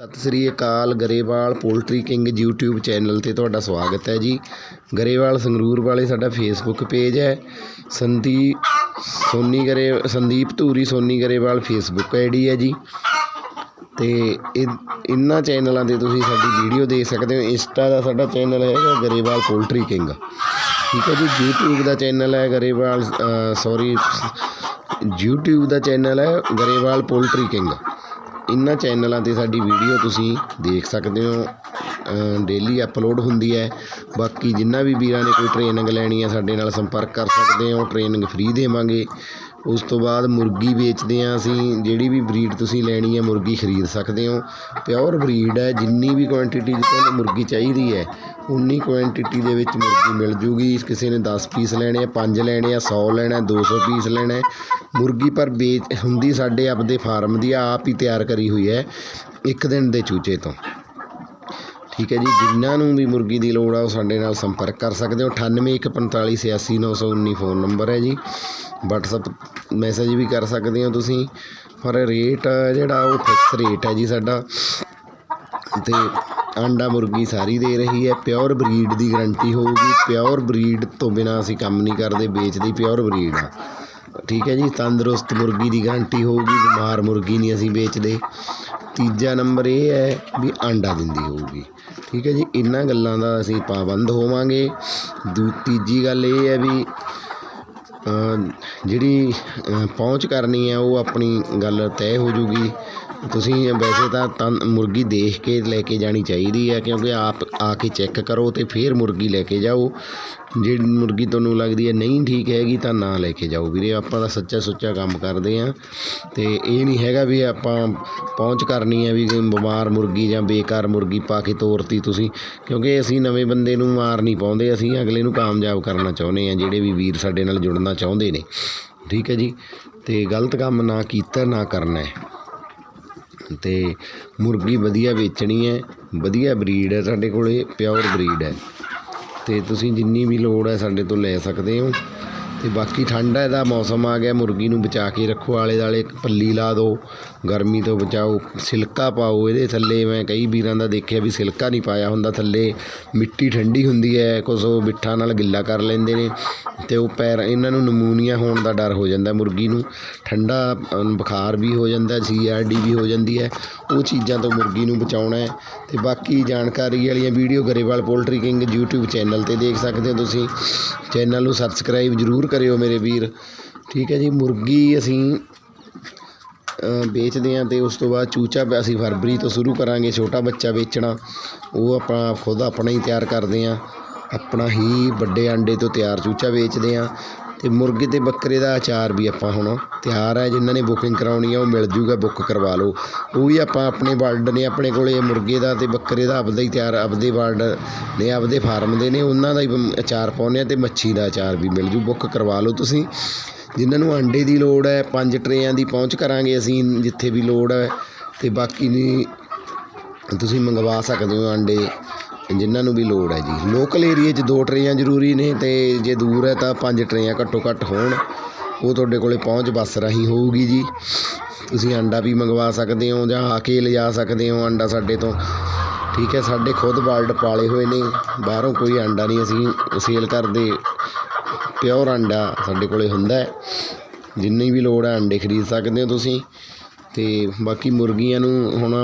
ਸਤਿ ਸ੍ਰੀ ਅਕਾਲ Grewal poultry king YouTube channel ਤੇ ਤੁਹਾਡਾ ਸਵਾਗਤ ਹੈ ਜੀ। ਗਰੇਵਾਲ ਸੰਗਰੂਰ ਵਾਲੇ ਸਾਡਾ ਫੇਸਬੁੱਕ ਪੇਜ ਹੈ। ਸੰਦੀਪ ਸੋਨੀ ਗਰੇ, ਸੰਦੀਪ ਧੂਰੀ ਸੋਨੀ ਗਰੇਵਾਲ ਫੇਸਬੁੱਕ ਆਈਡੀ ਹੈ ਜੀ। ਤੇ ਇਹ ਇਹਨਾਂ ਚੈਨਲਾਂ ਤੇ ਤੁਸੀਂ ਸਾਡੀ ਵੀਡੀਓ ਦੇਖ ਸਕਦੇ ਹੋ। ਇੰਸਟਾ ਦਾ ਸਾਡਾ ਚੈਨਲ ਹੈਗਾ ਗਰੇਵਾਲ ਪੋਲਟਰੀ ਕਿੰਗ। ਠੀਕ ਹੈ ਜੀ, YouTube ਦਾ ਚੈਨਲ ਹੈ ਗਰੇਵਾਲ ਸੌਰੀ YouTube ਦਾ ਚੈਨਲ ਹੈ ਗਰੇਵਾਲ ਪੋਲਟਰੀ ਕਿੰਗ। ਇਹਨਾਂ ਚੈਨਲਾਂ ਤੇ ਸਾਡੀ ਵੀਡੀਓ ਤੁਸੀਂ ਦੇਖ ਸਕਦੇ ਹੋ। ਡੇਲੀ ਅਪਲੋਡ ਹੁੰਦੀ ਹੈ। ਬਾਕੀ ਜਿੰਨਾ ਵੀ ਵੀਰਾਂ ਨੇ ਕੋਈ ਟ੍ਰੇਨਿੰਗ ਲੈਣੀ ਹੈ, ਸਾਡੇ ਨਾਲ ਸੰਪਰਕ ਕਰ ਸਕਦੇ ਹੋ ਟ੍ਰੇਨਿੰਗ ਫ੍ਰੀ ਦੇਵਾਂਗੇ। ਉਸ ਤੋਂ ਬਾਅਦ ਮੁਰਗੀ ਵੇਚਦੇ ਹਾਂ ਅਸੀਂ, ਜਿਹੜੀ ਵੀ ਬਰੀਡ ਤੁਸੀਂ ਲੈਣੀ ਹੈ, ਮੁਰਗੀ ਖਰੀਦ ਸਕਦੇ ਹੋ। ਪਿਓਰ ਬਰੀਡ ਹੈ, ਜਿੰਨੀ ਵੀ ਕੁਆਂਟੀਟੀ ਦੀ ਤੁਹਾਨੂੰ ਮੁਰਗੀ ਚਾਹੀਦੀ ਹੈ, ਉਨੀ ਕੁਆਂਟੀਟੀ ਦੇ ਵਿੱਚ ਮੁਰਗੀ ਮਿਲ ਜੂਗੀ। ਕਿਸੇ ਨੇ 10 ਪੀਸ ਲੈਣੇ ਆ 5 ਲੈਣੇ ਆ 100 ਲੈਣਾ 200 ਪੀਸ ਲੈਣਾ ਮੁਰਗੀ ਪਰ ਵੇਚ, ਹੁੰਦੀ ਸਾਡੇ ਆਪਦੇ ਫਾਰਮ ਦੀ, ਆਪ ਹੀ ਤਿਆਰ ਕਰੀ ਹੋਈ ਹੈ, ਇੱਕ ਦਿਨ ਦੇ ਚੂਚੇ ਤੋਂ। ਠੀਕ ਹੈ ਜੀ, ਜਿਨ੍ਹਾਂ ਨੂੰ ਵੀ ਮੁਰਗੀ ਦੀ ਲੋੜ ਆ, ਉਹ ਸਾਡੇ ਨਾਲ ਸੰਪਰਕ ਕਰ ਸਕਦੇ ਹੋ। 9814486919 ਫੋਨ ਨੰਬਰ ਹੈ ਜੀ। WhatsApp ਮੈਸੇਜ ਵੀ ਕਰ ਸਕਦੇ ਹੋ ਤੁਸੀਂ। ਪਰ ਰੇਟ ਜਿਹੜਾ, ਉਹ ਫਿਕਸ ਰੇਟ ਹੈ ਜੀ ਸਾਡਾ। ਤੇ ਆਂਡਾ ਮੁਰਗੀ ਸਾਰੀ ਦੇ ਰਹੀ ਹੈ। ਪਿਓਰ ਬਰੀਡ ਦੀ ਗਾਰੰਟੀ ਹੋਊਗੀ। ਪਿਓਰ ਬਰੀਡ ਤੋਂ ਬਿਨਾ ਅਸੀਂ ਕੰਮ ਨਹੀਂ ਕਰਦੇ। ਵੇਚਦੇ ਪਿਓਰ ਬਰੀਡ ਆ। ਠੀਕ ਹੈ ਜੀ, ਤੰਦਰੁਸਤ ਮੁਰਗੀ ਦੀ ਗਾਰੰਟੀ ਹੋਊਗੀ। ਬਿਮਾਰ ਮੁਰਗੀ ਨਹੀਂ ਅਸੀਂ ਵੇਚਦੇ। ਤੀਜਾ ਨੰਬਰ ਇਹ ਹੈ ਵੀ ਆਂਡਾ ਦਿੰਦੀ ਹੋਊਗੀ। ਠੀਕ ਹੈ ਜੀ ਇਹਨਾਂ ਗੱਲਾਂ ਦਾ ਅਸੀਂ ਪਾਬੰਦ ਹੋਵਾਂਗੇ। ਦੂ, ਤੀਜੀ ਗੱਲ ਇਹ ਹੈ ਵੀ ਜਿਹੜੀ ਪਹੁੰਚ ਕਰਨੀ ਹੈ, ਉਹ ਆਪਣੀ ਗੱਲ ਤੈਅ ਹੋ ਜੂਗੀ। ਤੁਸੀਂ ਵੈਸੇ ਤਾਂ ਤਨ ਮੁਰਗੀ ਦੇਖ ਕੇ ਲੈ ਕੇ ਜਾਣੀ ਚਾਹੀਦੀ ਹੈ, ਕਿਉਂਕਿ ਆਪ ਆ ਕੇ ਚੈੱਕ ਕਰੋ ਤੇ ਫਿਰ ਮੁਰਗੀ ਲੈ ਕੇ ਜਾਓ। ਜੇ ਮੁਰਗੀ ਤੁਹਾਨੂੰ ਲੱਗਦੀ ਹੈ ਨਹੀਂ ਠੀਕ ਹੈਗੀ ਤਾਂ ਨਾ ਲੈ ਕੇ ਜਾਓ ਵੀਰੇ। ਆਪਾਂ ਤਾਂ ਸੱਚਾ ਸੁੱਚਾ ਕੰਮ ਕਰਦੇ ਆ ਤੇ ਇਹ ਨਹੀਂ ਹੈਗਾ ਵੀ ਆਪਾਂ ਪਹੁੰਚ ਕਰਨੀ ਹੈ ਵੀ ਬਿਮਾਰ ਮੁਰਗੀ ਜਾਂ ਬੇਕਾਰ ਮੁਰਗੀ ਪਾ ਕੇ ਤੋਰਤੀ ਤੁਸੀਂ। ਕਿਉਂਕਿ ਅਸੀਂ ਨਵੇਂ ਬੰਦੇ ਨੂੰ ਮਾਰ ਨਹੀਂ ਪਾਉਂਦੇ, ਅਸੀਂ ਅਗਲੇ ਨੂੰ ਕਾਮਯਾਬ ਕਰਨਾ ਚਾਹੁੰਦੇ ਆ ਜਿਹੜੇ ਵੀ ਵੀਰ ਸਾਡੇ ਨਾਲ ਜੁੜਨਾ ਚਾਹੁੰਦੇ ਨੇ। ਠੀਕ ਹੈ ਜੀ? ਤੇ ਗਲਤ ਕੰਮ ਨਾ ਕੀਤਾ, ਨਾ ਕਰਨਾ ਹੈ। ਤੇ ਮੁਰਗੀ ਵਧੀਆ ਵੇਚਣੀ ਹੈ, ਵਧੀਆ ਬਰੀਡ ਹੈ, ਸਾਡੇ ਕੋਲੇ ਪਿਓਰ ਬਰੀਡ ਹੈ। ਅਤੇ ਤੁਸੀਂ ਜਿੰਨੀ ਵੀ ਲੋੜ ਹੈ ਸਾਡੇ ਤੋਂ ਲੈ ਸਕਦੇ ਹੋ। ਤੇ ਬਾਕੀ ਠੰਡਾ ਹੈ ਦਾ ਮੌਸਮ ਆ ਗਿਆ, ਮੁਰਗੀ ਨੂੰ ਬਚਾ ਕੇ ਰੱਖੋ, ਆਲੇ ਦਾਲੇ ਇੱਕ ਪੱਲੀ ਲਾ ਦਿਓ, ਗਰਮੀ ਤੋਂ ਬਚਾਓ, ਸਿਲਕਾ ਪਾਓ, ਇਹਦੇ ਥੱਲੇ ਮੈਂ ਕਈ ਵੀਰਾਂ ਦਾ ਦੇਖਿਆ ਵੀ ਸਿਲਕਾ ਨਹੀਂ ਪਾਇਆ ਹੁੰਦਾ, ਥੱਲੇ ਮਿੱਟੀ ਠੰਡੀ ਹੁੰਦੀ ਹੈ, ਕੁਛ ਉਹ ਬਿੱਠਾਂ ਨਾਲ ਗਿੱਲਾ ਕਰ ਲੈਂਦੇ ਨੇ, ਤੇ ਉਹ ਪੈਰ, ਇਹਨਾਂ ਨੂੰ ਨਮੂਨੀਆ ਹੋਣ ਦਾ ਡਰ ਹੋ ਜਾਂਦਾ ਮੁਰਗੀ ਨੂੰ, ਠੰਡਾ ਬੁਖਾਰ ਵੀ ਹੋ ਜਾਂਦਾ ਸੀਆਰਡੀ ਵੀ ਹੋ ਜਾਂਦੀ ਹੈ, ਉਹ ਚੀਜ਼ਾਂ ਤੋਂ ਮੁਰਗੀ ਨੂੰ ਬਚਾਉਣਾ ਹੈ, ਤੇ ਬਾਕੀ ਜਾਣਕਾਰੀ ਵਾਲੀਆਂ video Grewal poultry king YouTube channel ਤੇ ਦੇਖ ਸਕਦੇ ਹੋ ਤੁਸੀਂ, ਚੈਨਲ ਨੂੰ ਸਬਸਕ੍ਰਾਈਬ ਜ਼ਰੂਰ ਕਰਿਓ ਮੇਰੇ ਵੀਰ। ਠੀਕ ਹੈ ਜੀ, ਮੁਰਗੀ ਅਸੀਂ ਵੇਚਦੇ ਹਾਂ ਤੇ ਉਸ ਤੋਂ ਬਾਅਦ ਚੂਚਾ ਅਸੀਂ ਫਰਵਰੀ ਤੋਂ ਸ਼ੁਰੂ ਕਰਾਂਗੇ ਛੋਟਾ ਬੱਚਾ ਵੇਚਣਾ। ਉਹ ਆਪਾਂ ਖੁਦ ਆਪਣਾ ਹੀ ਤਿਆਰ ਕਰਦੇ ਹਾਂ। ਆਪਣਾ ਹੀ ਵੱਡੇ ਆਂਡੇ ਤੋਂ ਤਿਆਰ ਚੂਚਾ ਵੇਚਦੇ ਹਾਂ। ਤੇ ਮੁਰਗੇ ਤੇ ਬੱਕਰੇ ਦਾ ਅਚਾਰ ਵੀ ਆਪਾਂ ਹੁਣ ਤਿਆਰ ਹੈ ਜਿਨ੍ਹਾਂ ਨੇ ਬੁਕਿੰਗ ਕਰਾਉਣੀ ਹੈ ਉਹ ਮਿਲ ਜੂਗਾ ਬੁੱਕ ਕਰਵਾ ਲਓ। ਉਹ ਵੀ ਆਪਾਂ ਆਪਣੇ ਵਰਡ ਨੇ, ਆਪਣੇ ਕੋਲੇ ਮੁਰਗੇ ਦਾ ਤੇ ਬੱਕਰੇ ਦਾ ਆਪਦਾ ਹੀ ਤਿਆਰ, ਆਪਦੇ ਵਰਡ ਨੇ, ਆਪਦੇ ਫਾਰਮ ਦੇ ਨੇ, ਉਹਨਾਂ ਦਾ ਹੀ ਅਚਾਰ ਪਾਉਂਦੇ ਆ ਤੇ ਮੱਛੀ ਦਾ ਅਚਾਰ ਵੀ ਮਿਲ ਜੂ ਬੁੱਕ ਕਰਵਾ ਲਓ ਤੁਸੀਂ। ਜਿਨ੍ਹਾਂ ਨੂੰ ਆਂਡੇ ਦੀ ਲੋੜ ਹੈ, ਪੰਜ ਟਰੇਆਂ ਦੀ ਪਹੁੰਚ ਕਰਾਂਗੇ ਅਸੀਂ, ਜਿੱਥੇ ਵੀ ਲੋੜ ਹੈ, ਤੇ ਬਾਕੀ ਨਹੀਂ, ਤੁਸੀਂ ਮੰਗਵਾ ਸਕਦੇ ਹੋ ਆਂਡੇ। ਜਿਨ੍ਹਾਂ ਨੂੰ ਵੀ ਲੋੜ ਹੈ ਜੀ। ਲੋਕਲ ਏਰੀਏ 'ਚ ਦੋ ਟਰੇਆਂ ਜ਼ਰੂਰੀ ਨੇ ਅਤੇ ਜੇ ਦੂਰ ਹੈ ਤਾਂ ਪੰਜ ਟਰੇਆਂ ਘੱਟੋ ਘੱਟ ਹੋਣ। ਉਹ ਤੁਹਾਡੇ ਕੋਲੇ ਪਹੁੰਚ ਬੱਸ ਰਾਹੀਂ ਹੋਊਗੀ ਜੀ। ਤੁਸੀਂ ਆਂਡਾ ਵੀ ਮੰਗਵਾ ਸਕਦੇ ਹੋ ਜਾਂ ਆ ਕੇ ਲਿਜਾ ਸਕਦੇ ਹੋ ਆਂਡਾ ਸਾਡੇ ਤੋਂ। ਠੀਕ ਹੈ, ਸਾਡੇ ਖੁਦ ਬਰਡ ਪਾਲੇ ਹੋਏ ਨੇ। ਬਾਹਰੋਂ ਕੋਈ ਆਂਡਾ ਨਹੀਂ, ਅਸੀਂ ਸੇਲ ਕਰਦੇ। ਪਿਓਰ ਆਂਡਾ ਸਾਡੇ ਕੋਲੇ ਹੁੰਦਾ ਹੈ। ਜਿੰਨੀ ਵੀ ਲੋੜ ਹੈ ਆਂਡੇ ਖਰੀਦ ਸਕਦੇ ਹੋ ਤੁਸੀਂ। ਤੇ ਬਾਕੀ ਮੁਰਗੀਆਂ ਨੂੰ ਹੁਣ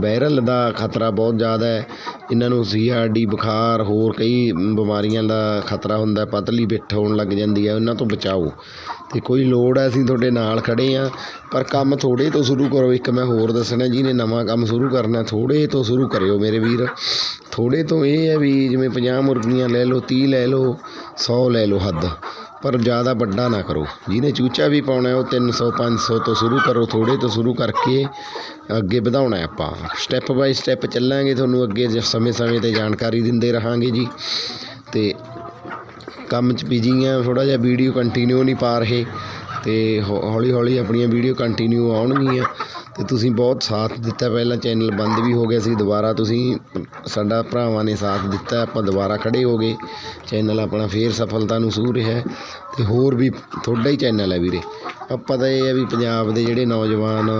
ਵਾਇਰਲ ਦਾ ਖਤਰਾ ਬਹੁਤ ਜ਼ਿਆਦਾ ਹੈ। ਇਹਨਾਂ ਨੂੰ ਸੀਆਰਡੀ ਬੁਖਾਰ, ਹੋਰ ਕਈ ਬਿਮਾਰੀਆਂ ਦਾ ਖਤਰਾ ਹੁੰਦਾ, ਪਤਲੀ ਪਿੱਠ ਹੋਣ ਲੱਗ ਜਾਂਦੀ ਹੈ, ਉਹਨਾਂ ਤੋਂ ਬਚਾਓ। ਤੇ ਕੋਈ ਲੋੜ ਹੈ, ਅਸੀਂ ਤੁਹਾਡੇ ਨਾਲ ਖੜੇ ਆ ਪਰ ਕੰਮ ਥੋੜੇ ਤੋਂ ਸ਼ੁਰੂ ਕਰੋ। ਇੱਕ ਮੈਂ ਹੋਰ ਦੱਸਣਾ, ਜਿਹਨੇ ਨਵਾਂ ਕੰਮ ਸ਼ੁਰੂ ਕਰਨਾ ਥੋੜੇ ਤੋਂ ਸ਼ੁਰੂ ਕਰਿਓ ਮੇਰੇ ਵੀਰ। ਥੋੜੇ ਤੋਂ ਇਹ ਹੈ ਵੀ ਜਿਵੇਂ 50 ਮੁਰਗੀਆਂ ਲੈ ਲਓ 30 ਲੈ ਲਓ 100 ਲੈ ਲਓ ਹੱਦ। ਪਰ ਜ਼ਿਆਦਾ ਵੱਡਾ ਨਾ ਕਰੋ। ਜਿਹਨੇ ਚੂਚਾ ਵੀ ਪਾਉਣਾ ਹੈ, ਉਹ 300 500 ਤੋਂ ਸ਼ੁਰੂ ਕਰੋ ਥੋੜੇ ਤੋਂ ਸ਼ੁਰੂ ਕਰਕੇ ਅੱਗੇ ਵਧਾਉਣਾ ਆਪਾਂ। ਸਟੈਪ ਬਾਈ ਸਟੈਪ ਚੱਲਾਂਗੇ ਤੁਹਾਨੂੰ ਅੱਗੇ ਸਮੇਂ-ਸਮੇਂ ਤੇ ਜਾਣਕਾਰੀ ਦਿੰਦੇ ਰਹਾਂਗੇ ਜੀ। ਤੇ ਕੰਮ 'ਚ ਬਿਜ਼ੀ ਆ ਥੋੜਾ ਜਿਹਾ ਵੀਡੀਓ ਕੰਟੀਨਿਊ ਨਹੀਂ ਪਾ ਰਹੇ। ਅਤੇ ਤੇ ਹੌਲੀ ਹੌਲੀ ਆਪਣੀਆਂ ਵੀਡੀਓ ਕੰਟੀਨਿਊ ਆਉਣਗੀਆਂ। ਅਤੇ ਤੁਸੀਂ ਬਹੁਤ ਸਾਥ ਦਿੱਤਾ। ਪਹਿਲਾਂ ਚੈਨਲ ਬੰਦ ਵੀ ਹੋ ਗਿਆ ਸੀ। ਦੁਬਾਰਾ ਤੁਸੀਂ ਸਾਡਾ ਭਰਾਵਾਂ ਨੇ ਸਾਥ ਦਿੱਤਾ। ਆਪਾਂ ਦੁਬਾਰਾ ਖੜੇ ਹੋ ਗਏ। ਚੈਨਲ ਆਪਣਾ ਫੇਰ ਸਫਲਤਾ ਨੂੰ ਸੂਹ ਰਿਹਾ ਅਤੇ ਹੋਰ ਵੀ ਤੁਹਾਡਾ ਹੀ ਚੈਨਲ ਹੈ ਵੀਰੇ। ਆਪਾਂ ਤਾਂ ਇਹ ਹੈ ਵੀ ਪੰਜਾਬ ਦੇ ਜਿਹੜੇ ਨੌਜਵਾਨ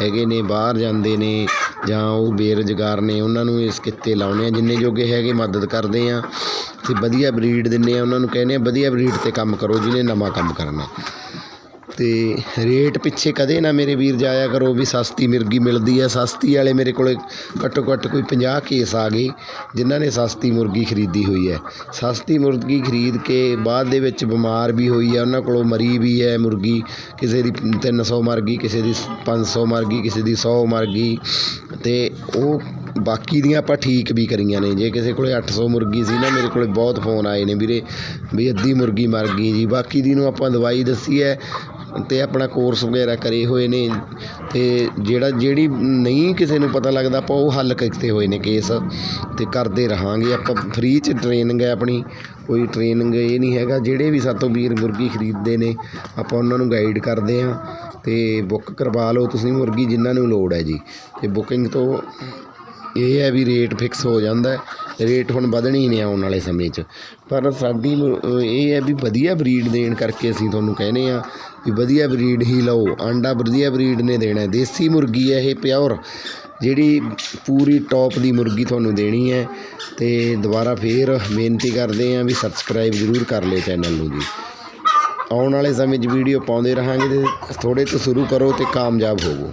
ਹੈਗੇ ਨੇ, ਬਾਹਰ ਜਾਂਦੇ ਨੇ ਜਾਂ ਉਹ ਬੇਰੁਜ਼ਗਾਰ ਨੇ, ਉਹਨਾਂ ਨੂੰ ਇਸ ਕਿੱਤੇ ਲਾਉਣੇ ਆ ਜਿੰਨੇ ਜੋਗੇ ਹੈਗੇ ਮਦਦ ਕਰਦੇ ਆ ਤੇ ਵਧੀਆ ਬਰੀਡ ਦਿੰਨੇ ਆ ਉਹਨਾਂ ਨੂੰ ਕਹਿੰਦੇ ਆ ਵਧੀਆ ਬਰੀਡ ਤੇ ਕੰਮ ਕਰੋ। ਜਿਹਨੇ ਨਵਾਂ ਕੰਮ ਕਰਨਾ ਅਤੇ ਰੇਟ ਪਿੱਛੇ ਕਦੇ ਨਾ ਮੇਰੇ ਵੀਰ ਜਾਇਆ ਕਰੋ ਵੀ ਸਸਤੀ ਮਿਰਗੀ ਮਿਲਦੀ ਹੈ ਸਸਤੀ ਵਾਲੇ ਮੇਰੇ ਕੋਲੇ ਘੱਟੋ ਘੱਟ ਕੋਈ 50 ਕੇਸ ਆ ਗਏ, ਜਿਨ੍ਹਾਂ ਨੇ ਸਸਤੀ ਮੁਰਗੀ ਖਰੀਦੀ ਹੋਈ ਹੈ। ਸਸਤੀ ਮੁਰਗੀ ਖਰੀਦ ਕੇ ਬਾਅਦ ਦੇ ਵਿੱਚ ਬਿਮਾਰ ਵੀ ਹੋਈ ਹੈ ਉਹਨਾਂ ਕੋਲੋਂ ਮਰੀ ਵੀ ਹੈ ਮੁਰਗੀ। ਕਿਸੇ ਦੀ 300 ਮਰ ਗਈ ਕਿਸੇ ਦੀ 500 ਮਰ ਗਈ ਕਿਸੇ ਦੀ 100 ਮਰ ਗਈ ਤੇ ਉਹ ਬਾਕੀ ਦੀਆਂ ਆਪਾਂ ਠੀਕ ਵੀ ਕਰੀਆਂ ਨੇ। ਜੇ ਕਿਸੇ ਕੋਲੇ 800 ਮੁਰਗੀ ਸੀ ਨਾ, ਮੇਰੇ ਕੋਲੇ ਬਹੁਤ ਫੋਨ ਆਏ ਨੇ ਵੀਰੇ, ਵੀ ਅੱਧੀ ਮੁਰਗੀ ਮਰ ਗਈ ਜੀ। ਬਾਕੀ ਦੀ ਨੂੰ ਆਪਾਂ ਦਵਾਈ ਦੱਸੀ ਹੈ ਅਤੇ ਆਪਣਾ ਕੋਰਸ ਵਗੈਰਾ ਕਰੇ ਹੋਏ ਨੇ ਅਤੇ ਜਿਹੜਾ, ਜਿਹੜੀ ਨਹੀਂ ਕਿਸੇ ਨੂੰ ਪਤਾ ਲੱਗਦਾ, ਆਪਾਂ ਉਹ ਹੱਲ ਕੀਤੇ ਹੋਏ ਨੇ ਕੇਸ ਅਤੇ ਕਰਦੇ ਰਹਾਂਗੇ। ਆਪਾਂ ਫ੍ਰੀ ਚ ਟ੍ਰੇਨਿੰਗ ਹੈ ਆਪਣੀ, ਕੋਈ ਟ੍ਰੇਨਿੰਗ ਇਹ ਨਹੀਂ ਹੈਗਾ। ਜਿਹੜੇ ਵੀ ਸਾਤੋਂ ਵੀਰ ਮੁਰਗੀ ਖਰੀਦਦੇ ਨੇ, ਆਪਾਂ ਉਹਨਾਂ ਨੂੰ ਗਾਈਡ ਕਰਦੇ ਹਾਂ ਅਤੇ ਬੁੱਕ ਕਰਵਾ ਲਓ। ਤੁਸੀਂ ਮੁਰਗੀ ਜਿਨ੍ਹਾਂ ਨੂੰ ਲੋੜ ਹੈ ਜੀ। ਅਤੇ ਬੁਕਿੰਗ ਤੋਂ ਇਹ ਹੈ ਵੀ ਰੇਟ ਫਿਕਸ ਹੋ ਜਾਂਦਾ ਰੇਟ ਹੁਣ ਵਧਣੀ ਨੇ ਆਉਣ ਵਾਲੇ ਸਮੇਂ 'ਚ। ਪਰ ਸਾਡੀ ਇਹ ਹੈ ਵੀ ਵਧੀਆ ਬਰੀਡ ਦੇਣ ਕਰਕੇ ਅਸੀਂ ਤੁਹਾਨੂੰ ਕਹਿੰਦੇ ਆ ਵੀ ਵਧੀਆ ਬਰੀਡ ਹੀ ਲਓ। ਆਂਡਾ ਵਧੀਆ ਬਰੀਡ ਨੇ ਦੇਣਾ ਦੇਸੀ ਮੁਰਗੀ ਹੈ ਇਹ ਪਿਓਰ ਜਿਹੜੀ ਪੂਰੀ ਟੌਪ ਦੀ ਮੁਰਗੀ ਤੁਹਾਨੂੰ ਦੇਣੀ ਹੈ। ਤੇ ਦੁਬਾਰਾ ਫੇਰ ਬੇਨਤੀ ਕਰਦੇ ਆ ਵੀ ਸਬਸਕ੍ਰਾਈਬ ਜ਼ਰੂਰ ਕਰ ਲਿਓ ਚੈਨਲ ਨੂੰ ਜੀ। ਆਉਣ ਵਾਲੇ ਸਮੇਂ 'ਚ ਵੀਡੀਓ ਪਾਉਂਦੇ ਰਹਾਂਗੇ ਤੇ ਥੋੜੇ ਤੋਂ ਸ਼ੁਰੂ ਕਰੋ ਤੇ ਕਾਮਯਾਬ ਹੋਵੋ।